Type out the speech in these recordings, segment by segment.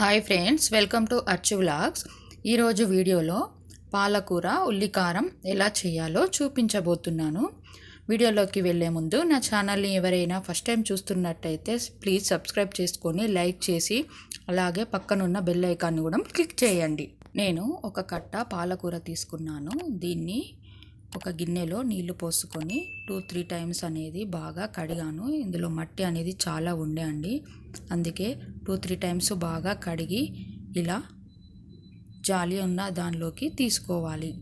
Hi friends welcome to Achchu vlogs ఈరోజు వీడియోలో పాలకూర ఉల్లికారం ఎలా చేయాలో చూపించబోతున్నాను. వీడియోలోకి వెళ్ళే ముందు నా ఛానల్ని ఎవరైనా ఫస్ట్ టైం చూస్తున్నట్టయితే ప్లీజ్ సబ్స్క్రైబ్ చేసుకొని లైక్ చేసి అలాగే పక్కనున్న బెల్ ఐకాన్ని కూడా క్లిక్ చేయండి. నేను ఒక కట్ట పాలకూర తీసుకున్నాను. దీన్ని ఒక గిన్నెలో నీళ్ళు పోసుకొని టూ త్రీ టైమ్స్ అనేది బాగా కడిగాను. ఇందులో మట్టి అనేది చాలా ఉండే అండి. అందుకే టూ త్రీ టైమ్స్ బాగా కడిగి ఇలా జాలి ఉన్న దానిలోకి తీసుకోవాలి.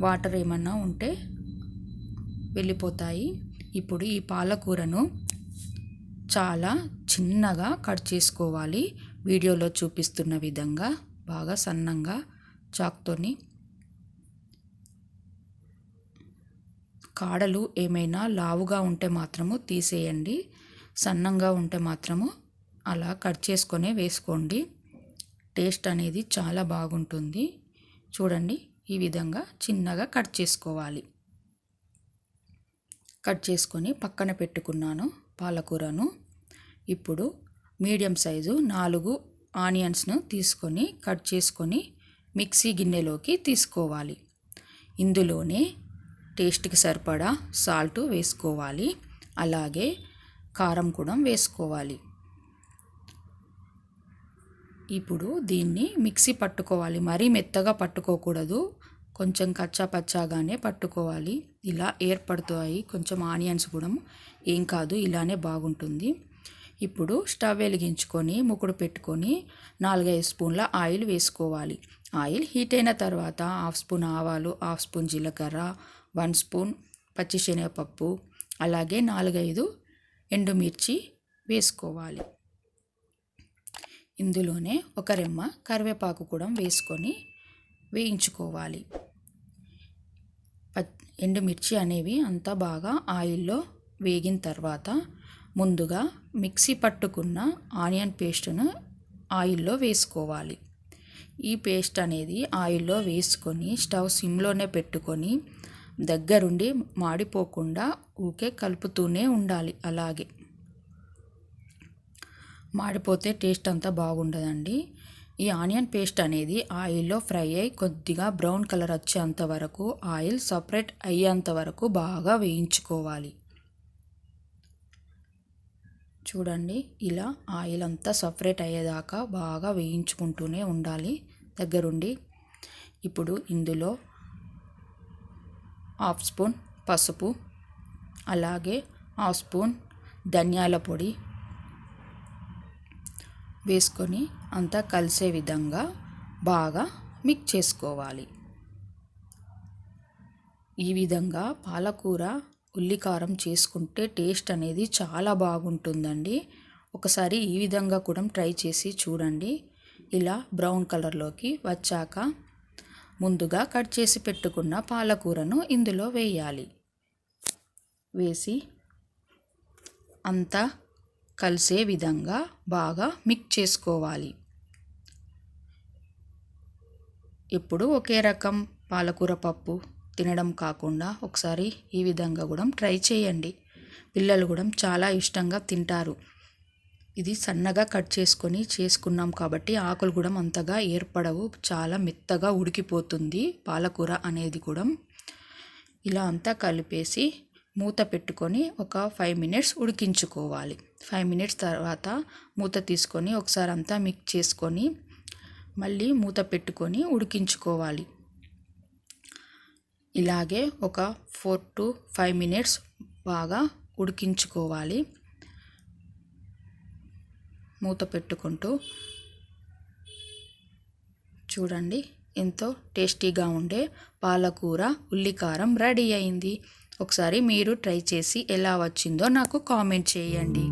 వాటర్ ఏమన్నా ఉంటే వెళ్ళిపోతాయి. ఇప్పుడు ఈ పాలకూరను చాలా చిన్నగా కట్ చేసుకోవాలి. వీడియోలో చూపిస్తున్న విధంగా బాగా సన్నంగా చాక్తోని కాడలు ఏమైనా లావుగా ఉంటే మాత్రము తీసేయండి. సన్నంగా ఉంటే మాత్రము అలా కట్ చేసుకొని వేసుకోండి. టేస్ట్ అనేది చాలా బాగుంటుంది. చూడండి ఈ విధంగా చిన్నగా కట్ చేసుకోవాలి. కట్ చేసుకొని పక్కన పెట్టుకున్నాను పాలకూరను. ఇప్పుడు మీడియం సైజు నాలుగు ఆనియన్స్ను తీసుకొని కట్ చేసుకొని మిక్సీ గిన్నెలోకి తీసుకోవాలి. ఇందులోనే టేస్ట్కి సరిపడా సాల్ట్ వేసుకోవాలి. అలాగే కారం కూడా వేసుకోవాలి. ఇప్పుడు దీన్ని మిక్సీ పట్టుకోవాలి. మరీ మెత్తగా పట్టుకోకూడదు. కొంచెం కచ్చా పచ్చాగానే పట్టుకోవాలి. ఇలా ఏర్పడుతాయి. కొంచెం ఆనియన్స్ కూడా ఏం కాదు ఇలానే బాగుంటుంది. ఇప్పుడు స్టవ్ వెలిగించుకొని ముకుడు పెట్టుకొని నాలుగైదు స్పూన్ల ఆయిల్ వేసుకోవాలి. ఆయిల్ హీట్ అయిన తర్వాత హాఫ్ స్పూన్ ఆవాలు హాఫ్ స్పూన్ జీలకర్ర వన్ స్పూన్ పచ్చిశనగపప్పు అలాగే నాలుగైదు ఎండుమిర్చి వేసుకోవాలి. ఇందులోనే ఒక రెమ్మ కరివేపాకు కూడా వేసుకొని వేయించుకోవాలి. ఎండుమిర్చి అనేవి అంతా బాగా ఆయిల్లో వేగిన తర్వాత ముందుగా మిక్సీ పట్టుకున్న ఆనియన్ పేస్ట్ను ఆయిల్లో వేసుకోవాలి. ఈ పేస్ట్ అనేది ఆయిల్లో వేసుకొని స్టవ్ సిమ్లోనే పెట్టుకొని దగ్గరుండి మాడిపోకుండా ఊకే కలుపుతూనే ఉండాలి అలాగే. మాడిపోతే టేస్ట్ అంతా బాగుండదండి. ఈ ఆనియన్ పేస్ట్ అనేది ఆయిల్లో ఫ్రై అయ్యి కొద్దిగా బ్రౌన్ కలర్ వచ్చేంత వరకు ఆయిల్ సపరేట్ అయ్యేంత వరకు బాగా వేయించుకోవాలి. చూడండి ఇలా ఆయిల్ అంతా సపరేట్ అయ్యేదాకా బాగా వేయించుకుంటూనే ఉండాలి దగ్గరుండి. ఇప్పుడు ఇందులో హాఫ్ స్పూన్ పసుపు అలాగే హాఫ్ స్పూన్ ధనియాల పొడి వేసుకొని అంతా కలిసే విధంగా బాగా మిక్స్ చేసుకోవాలి. ఈ విధంగా పాలకూర ఉల్లికారం చేసుకుంటే టేస్ట్ అనేది చాలా బాగుంటుందండి. ఒకసారి ఈ విధంగా కూడా ట్రై చేసి చూడండి. ఇలా బ్రౌన్ కలర్లోకి వచ్చాక ముందుగా కట్ చేసి పెట్టుకున్న పాలకూరను ఇందులో వేయాలి. వేసి అంతా కలిసే విధంగా బాగా మిక్స్ చేసుకోవాలి. ఇప్పుడు ఒకే రకం పాలకూర పప్పు తినడం కాకుండా ఒకసారి ఈ విధంగా కూడా ట్రై చేయండి. పిల్లలు కూడా చాలా ఇష్టంగా తింటారు. ఇది సన్నగా కట్ చేసుకొని చేసుకున్నాం కాబట్టి ఆకులు కూడా అంతగా ఏర్పడవు. చాలా మెత్తగా ఉడికిపోతుంది పాలకూర అనేది కూడా. ఇలా అంతా కలిపేసి మూత పెట్టుకొని ఒక ఫైవ్ మినిట్స్ ఉడికించుకోవాలి. ఫైవ్ మినిట్స్ తర్వాత మూత తీసుకొని ఒకసారి అంతా మిక్స్ చేసుకొని మళ్ళీ మూత పెట్టుకొని ఉడికించుకోవాలి. ఇలాగే ఒక ఫోర్ టు ఫైవ్ మినిట్స్ బాగా ఉడికించుకోవాలి. మూత పెట్టుకుంటూ చూడండి. ఎంతో టేస్టీగా ఉండే పాలకూర ఉల్లికారం రెడీ అయింది. ఒకసారి మీరు ట్రై చేసి ఎలా వచ్చిందో నాకు కామెంట్ చేయండి.